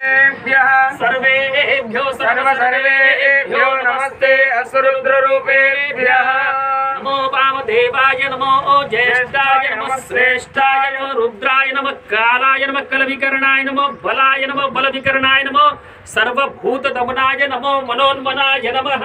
सर्वेभ्यो सर्व नमस्ते असुरुद्ररूपेभ्यः। नमो वामदेवाय नमो ज्येष्ठाय नमः श्रेष्ठाय नमो रुद्राय नमः कालाय नमः कलविकरणाय नमो बलाय नमो बलविकरणाय नमो सर्वभूतदमनाय नमो मनोन्मनाय नमः।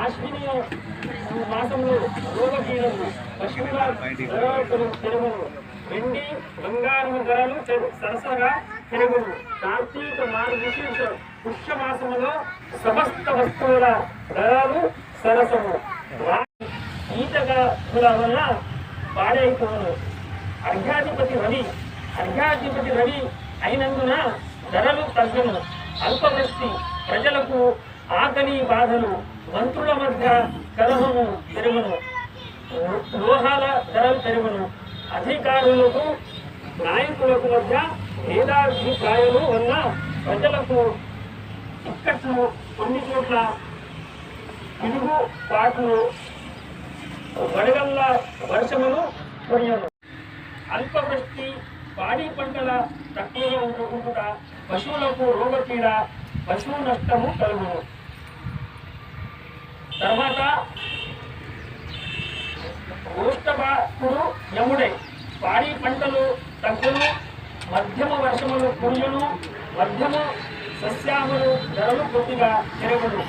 ఆశ్విని మాసంలో రోగకీలము పశువుల ధరలు వెండి బంగారం ధరలు సరసగా తిరుగును. కార్తీక మార్గశీర్ష పుష్య మాసములో సమస్త వస్తువుల ధరలు సరసము. ఈతల ఈతగా వల్ల పాడైపోను. అర్ఘాధిపతి రవి అర్ఘాధిపతి రవి అయినందున ధరలు తగ్గను. అల్పవృష్టి ప్రజలకు ఆకలి బాధలు మంత్రుల మధ్య కలహము పెరుగును. లోహాల ధరలు పెరుగును. అధికారులకు నాయకులకు మధ్య భేదాభిప్రాయాలు ఉన్న ప్రజలకు ఇక్కట్లు కొన్ని చోట్ల పిడుగు పాటలు వడగల్ల వర్షములు కురియను అల్పవృష్టి పాడి పంటల తక్కువగా ఉండకుండా పశువులకు రోగపీడ పశువు నష్టము కలుగును. తర్వాత వృష్టభాకుడు యముడే. పాడి పంటలు తగ్గును మధ్యమ వర్షములు కురియును మధ్యమ సస్యాములు ధరలు కొద్దిగా పెరుగును.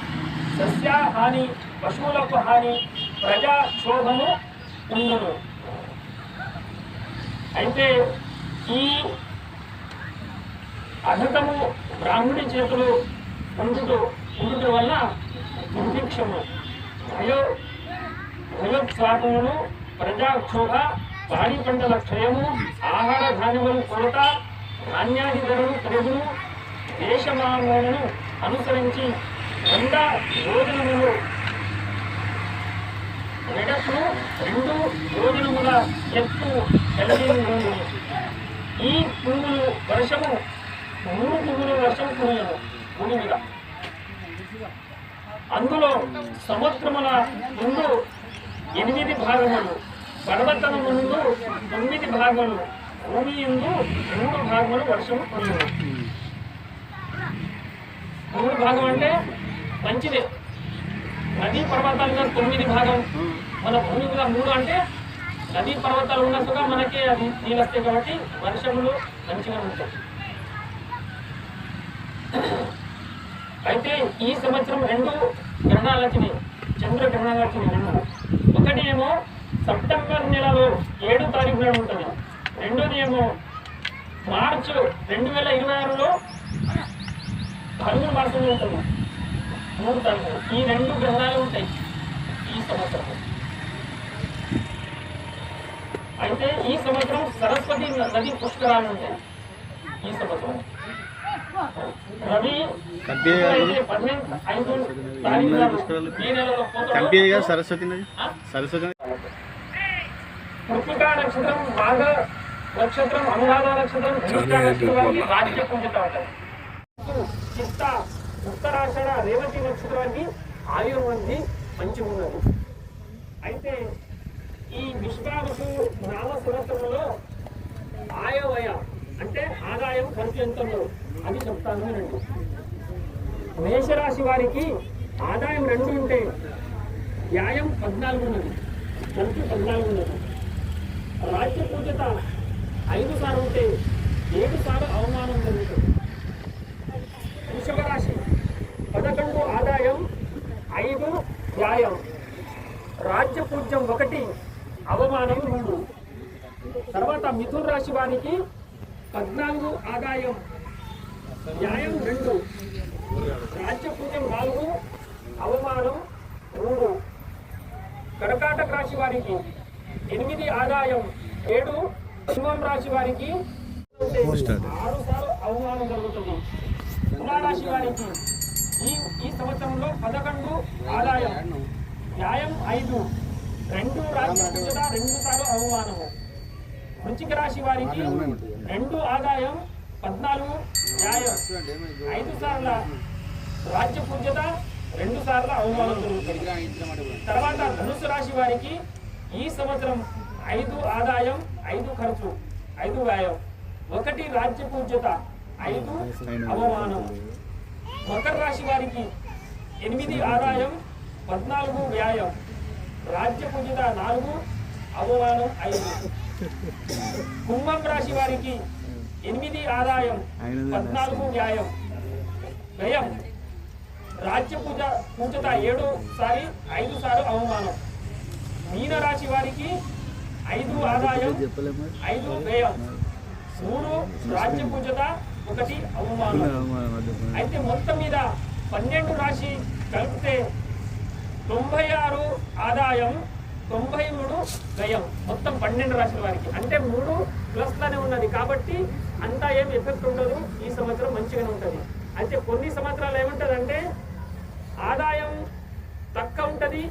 సస్య హాని పశువులకు హాని ప్రజాక్షోభము ఉండును. అయితే ఈ అధికము బ్రాహ్మణి చేతులు పొందుతూ ఉండటం వల్ల దుర్భిక్షము భయో భయోత్సాహములు ప్రజాక్షోభ పాడి పంటల క్షయము ఆహార ధాన్యములు కొరత ధాన్యాది ధరలు పెరుగును దేశమాలను అనుసరించి వంద యోజనములు మెడకు రెండు యోజనముల ఎత్తు కలిగి ఉంది ఈ పురుగులు వర్షము మూడు పువ్వులు వర్షం కురియను భూమి మీద అందులో సముద్రముల ముందు ఎనిమిది భాగములు పర్వతము ముందు తొమ్మిది భాగములు భూమి ఎందు మూడు భాగములు వర్షము కురియను మూడు భాగం అంటే మంచిదే. నదీ పర్వతాలుగా తొమ్మిది భాగం. మన భూమి మీద మూడు అంటే నదీ పర్వతాలు ఉన్నట్టుగా మనకి అది నీళ్ళు వస్తాయి కాబట్టి వర్షములు మంచిగా ఉంటాయి. అయితే ఈ సంవత్సరం రెండు గ్రహణాలు వచ్చినాయి చంద్ర గ్రహణాలు వచ్చినాయి రెండు. ఒకటి ఏమో సెప్టెంబర్ నెలలో ఏడో తారీఖు నాడు ఉంటుంది. రెండోది ఏమో మార్చు రెండు వేల ఇరవై ఆరులో పదమూడు మాసంలో ఉంటుంది. మూడు తారీఖు. ఈ రెండు గ్రహణాలు ఉంటాయి ఈ సంవత్సరం. అయితే ఈ సంవత్సరం సరస్వతి నది పుష్కరాలు ఉంటాయి. ఈ సంవత్సరం. కంపెనీ గారు సరస్వతి నది? సరస్వతి నక్షత్రం నక్షత్రం అనురాధ నక్షత్రం చిత్త ఉత్తరాషణ రేవతి నక్షత్రానికి ఆయుర్వృద్ధి మంచి ఉన్నది అయితే ఈ విశ్వావసు నామ సంవత్సరంలో ఆయవయ ఆదాయం ఖర్చు ఎంత ఉన్నదో అని చెప్తాను వినండి మేషరాశి వారికి ఆదాయం రెండు ఉంటే వ్యాయం పద్నాలుగు ఉన్నది ఖర్చు పద్నాలుగు ఉన్నది. రాజ్య పూజత ఐదు సార్లు ఉంటే ఏడు సార్లు అవమానం జరుగుతుంది. వృషభ రాశి పదకొండు ఆదాయం ఐదు వ్యాయం రాజ్య పూజ్యం ఒకటి అవమానం మూడు తర్వాత మిథున రాశి వారికి పద్నాలుగు ఆదాయం న్యాయం రెండు రాజ్యపూజం నాలుగు అవమానం మూడు. కడకాటక రాశి వారికి ఎనిమిది ఆదాయం ఏడు సింహం రాశి వారికి ఆరు సార్లు అవమానం జరుగుతుంది. తులారాశి వారికి ఈ ఈ సంవత్సరంలో పదకొండు ఆదాయం న్యాయం ఐదు. రెండు రాజ్య రెండు సార్లు అవమానము. వృచ్చిక రాశి వారికి రెండు ఆదాయం పద్నాలుగు వ్యాయం ఐదు సార్ల రాజ్య పూజ్యత రెండు సార్ల అవమానం జరుగుతుంది. తర్వాత ధనుసు రాశి వారికి ఈ సంవత్సరం ఐదు ఆదాయం ఐదు ఖర్చు ఐదు వ్యాయం. ఒకటి రాజ్య పూజ్యత ఐదు అవమానం. మకర రాశి వారికి ఎనిమిది ఆదాయం పద్నాలుగు వ్యాయం. రాజ్య పూజిత నాలుగు అవమానం ఐదు. కుంభం రాశి వారికి ఎనిమిది ఆదాయం పద్నాలుగు వ్యాయం వ్యయం. రాజ్య పూజ పూజత ఏడు సారి ఐదు సార్లు అవమానం. మీన రాశి వారికి ఐదు ఆదాయం ఐదు వ్యయం. మూడు రాజ్య పూజత ఒకటి అవమానం. అయితే మొత్తం మీద పన్నెండు రాశి కలిపితే తొంభై ఆరు ఆదాయం తొంభై మూడు వ్యయం మొత్తం పన్నెండు రాసిన వారికి. అంటే మూడు ప్లస్లోనే ఉన్నది కాబట్టి అంతా ఏం ఎఫెక్ట్ ఉండదు ఈ సంవత్సరం మంచిగానే ఉంటుంది. అయితే కొన్ని సంవత్సరాలు ఏముంటది అంటే ఆదాయం తక్కువ ఉంటుంది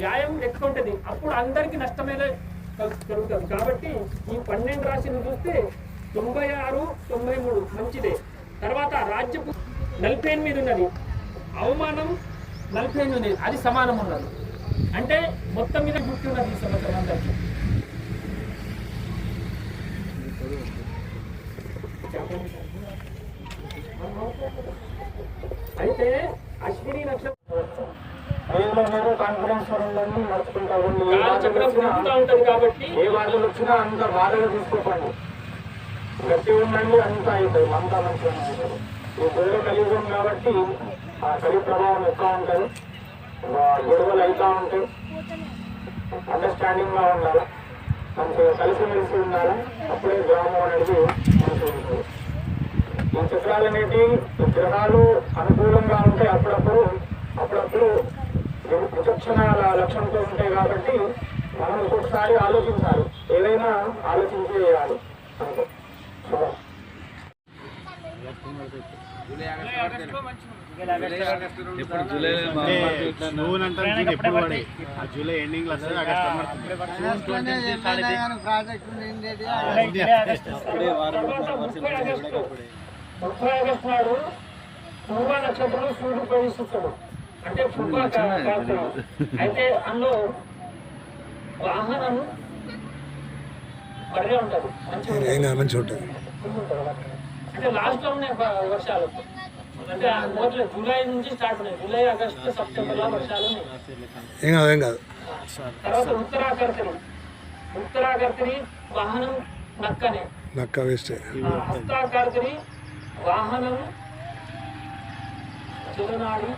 వ్యాయం ఎక్కువ ఉంటుంది. అప్పుడు అందరికీ నష్టమేదే కలుగుతుంది. కాబట్టి ఈ పన్నెండు రాశిని చూస్తే తొంభై ఆరు తొంభై మూడు మంచిదే. తర్వాత రాజ్యపు నలభై ఎనిమిది ఉన్నది. అవమానం నలభై ఎనిమిది ఉన్నది. అది సమానం ఉన్నది. అంటే మొత్తం మీద గుర్తున్నది ఈ సంవత్సరం అందరికీ అయితే అశ్విని నక్షత్రం. కాన్ఫిడెన్స్ నడుచుకుంటా ఉంటది కాబట్టి ఏ వాళ్ళు వచ్చినా అంత బాధగా తీసుకోకండి. గట్టి ఉండండి అంతా అవుతుంది అంతా మంచిగా ఉంటుంది. ఈ పేరు కలిగి కాబట్టి ఆ కలి ప్రభావం ఎక్కువ ఉంటుంది. గొడవలు అవుతూ ఉంటాయి అండర్స్టాండింగ్గా ఉండాలి? మంచిగా కలిసిమెలిసి ఉండాలి? అప్పుడే గ్రామం అనేది మంచిగా ఉంటుంది. ఈ చిత్రాలు అనేటి గ్రహాలు అనుకూలంగా ఉంటాయి అప్పుడప్పుడు అప్పుడప్పుడు వి- విచక్షణాల లక్ష్యంతో ఉంటాయి కాబట్టి మనం ఒక్కొక్కసారి ఆలోచించాలి. ఏదైనా ఆలోచించి చేయాలి ఇప్పుడు జూలై జూన్ అంటారు జూన్ ఎప్పుడు పడే ఆ జూలై ఎండింగ్లో వస్తుంది ఆగస్ట్ అప్పుడే వారం తర్వాత వర్షం ముప్పై పడితే ఆగస్టు కూడా అప్పుడే. ముప్పై ఆగస్టు నాడు శుభ నక్షత్రం సూర్యుడు ప్రవేశిస్తాడు. అంటే కాలం అయితే అందులో వాహనం మంచిగా మంచి ఉంటుంది అంటే లాస్ట్లో ఉన్నాయి వర్షాలు. అంటే మొదలు జూలై నుంచి స్టార్ట్ ఉన్నాయి. జూలై ఆగస్టు సెప్టెంబర్లో వర్షాలు ఏం కాదు ఏం కాదు. తర్వాత ఉత్తరాకర్తని ఉత్తరాకర్తని వాహనం నక్కనే. నక్క వేస్తే ఆ హస్తాకర్తని వాహనం చిరునాడి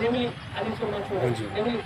నెమిలి అని మంచిది. నెమిలి.